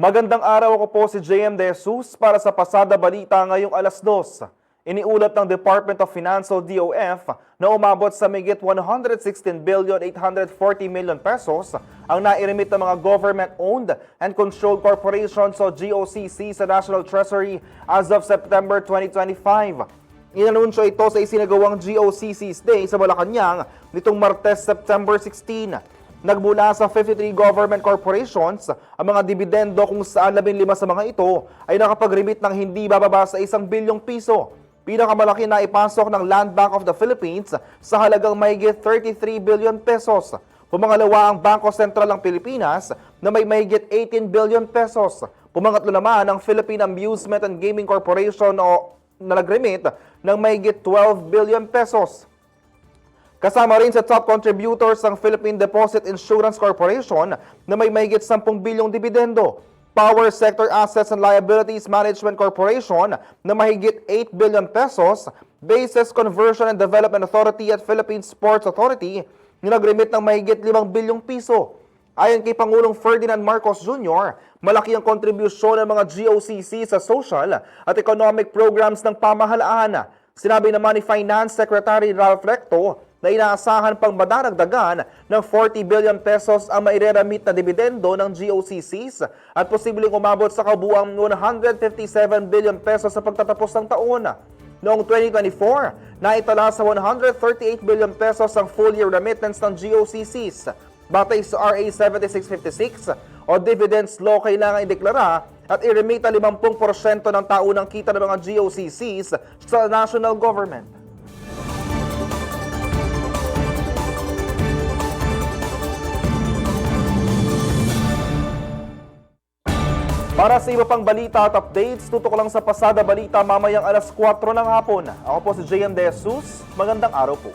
Magandang araw ako po si JM De Jesus para sa Pasada Balita ngayong alas 2. Iniulat ng Department of Finance o DOF na umabot sa migit 116 billion 840 million pesos ang nairemit ng mga government-owned and controlled corporations o GOCC sa National Treasury as of September 2025. Inanunsyo ito sa isinagawang GOCC's Day sa Malacanang nitong Martes, September 16. Nagmula sa 53 government corporations, ang mga dividendo kung saan 15 sa mga ito ay nakapag-remit ng hindi bababa sa isang bilyong piso. Pinakamalaki na ipasok ng Land Bank of the Philippines sa halagang mahigit 33 billion pesos. Pumangalawa ang Bangko Sentral ng Pilipinas na may mahigit 18 billion pesos. Pumangatlo naman ang Philippine Amusement and Gaming Corporation o na nag-remit ng mahigit 12 billion pesos. Kasama rin sa top contributors ang Philippine Deposit Insurance Corporation na may mahigit 10 bilyong dividendo. Power Sector Assets and Liabilities Management Corporation na mahigit 8 billion pesos. Bases Conversion and Development Authority at Philippine Sports Authority na nag-remit ng mahigit 5 bilyong piso. Ayon kay Pangulong Ferdinand Marcos Jr., malaki ang kontribusyon ng mga GOCC sa social at economic programs ng pamahalaan. Sinabi naman ni Finance Secretary Ralph Recto na inaasahan pang madaragdagan ng 40 billion pesos ang maireramit na dividendo ng GOCCs at posibleng umabot sa kabuang 157 billion pesos sa pagtatapos ng taon. Noong 2024, naitala sa 138 billion pesos ang full-year remittance ng GOCCs. Batay sa RA 7656 o Dividends Law, kailangan ideklara at i-remit ang 50% ng taunang kita ng mga GOCCs sa national government. Para sa iba pang balita at updates, tutok lang sa pasada balita mamayang alas 4 ng hapon. Ako po si JM De Jesus. Magandang araw po.